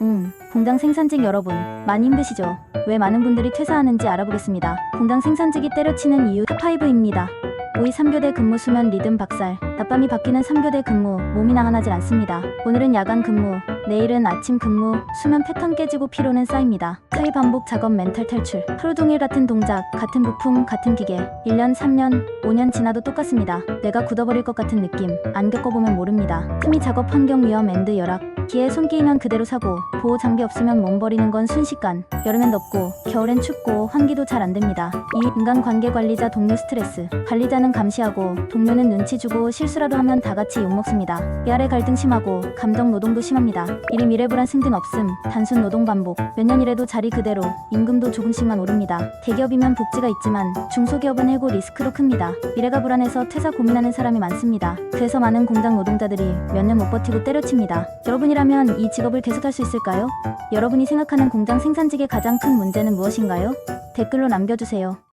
음, 공장 생산직 여러분, 많이 힘드시죠? 왜 많은 분들이 퇴사하는지 알아보겠습니다. 공장 생산직이 때려치는 이유 탑5입니다. 5위 3교대 근무 수면 리듬 박살 낮밤이 바뀌는 3교대 근무 몸이 나가나질 않습니다. 오늘은 야간 근무 내일은 아침 근무 수면 패턴 깨지고 피로는 쌓입니다. 사회 반복 작업 멘탈 탈출 하루 종일 같은 동작 같은 부품 같은 기계 1년 3년 5년 지나도 똑같습니다. 뇌가 굳어버릴 것 같은 느낌 안 겪어보면 모릅니다. 틈이 작업 환경 위험 앤드 열악 기에 손 끼이면 그대로 사고 보호 장비 없으면 몸 버리는 건 순식간 여름엔 덥고 겨울엔 춥고 환기도 잘 안 됩니다. 이 인간 관계 관리자 동료 스트레스 관리자는 감시하고 동료는 눈치 주고 실수라도 하면 다 같이 욕먹습니다. 위아래 갈등 심하고 감정 노동도 심합니다. 일이 미래 불안 승진 없음 단순 노동 반복 몇년 일해도 자리 그대로 임금도 조금씩만 오릅니다. 대기업이면 복지가 있지만 중소기업은 해고 리스크도 큽니다. 미래가 불안해서 퇴사 고민하는 사람이 많습니다. 그래서 많은 공장 노동자들이 몇 년 못 버티고 때려칩니다. 여러분 이라면 이 직업을 계속할 수 있을까요? 여러분이 생각하는 공장 생산직의 가장 큰 문제는 무엇인가요? 댓글로 남겨주세요.